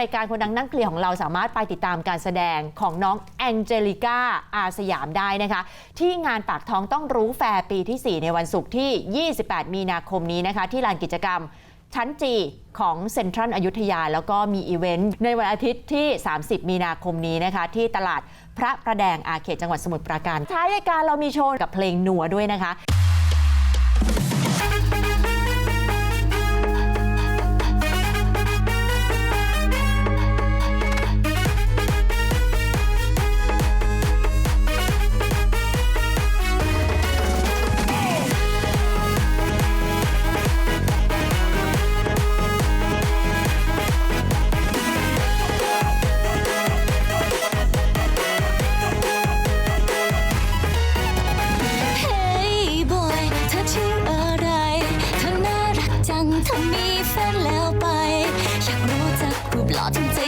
รายการคนดังนั่งเคลียร์ของเราสามารถไปติดตามการแสดงของน้องแองเจลิก้าอาสยามได้นะคะ ที่งานปากท้องต้องรู้แฟร์ปีที่ 4 ในวันศุกร์ที่ 28 มีนาคมนี้นะคะ ที่ลานกิจกรรมชั้นจีของเซ็นทรัลอยุธยา แล้วก็มีอีเวนต์ในวันอาทิตย์ที่ 30 มีนาคมนี้นะคะ ที่ตลาดพระประแดงอาเขตจังหวัดสมุทรปราการท้ายรายการเรามีโชว์กับเพลงหนัวด้วยนะคะ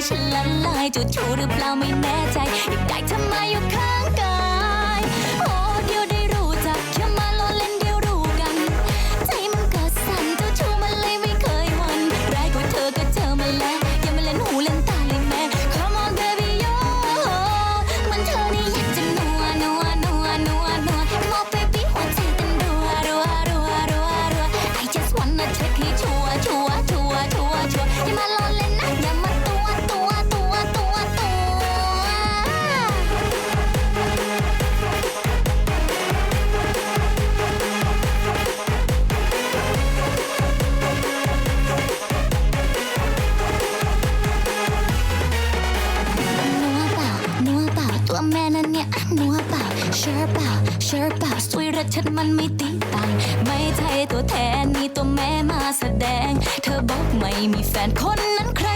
ฉันละลายจูชูหรือเปล่าไม่แน่ใจอยากได้ทำไมอยู่ข้า ว่าแม่นั่นเนี่ยอันนัวเปล่าเชื่อเปล่าเชื่อเปล่าสวยรัชัดมันไม่ตีต่างไม่ใช่ตัวแทนมีตัวแม่มาแสดง เธอบอกไม่มีแฟนคนนั้นใคร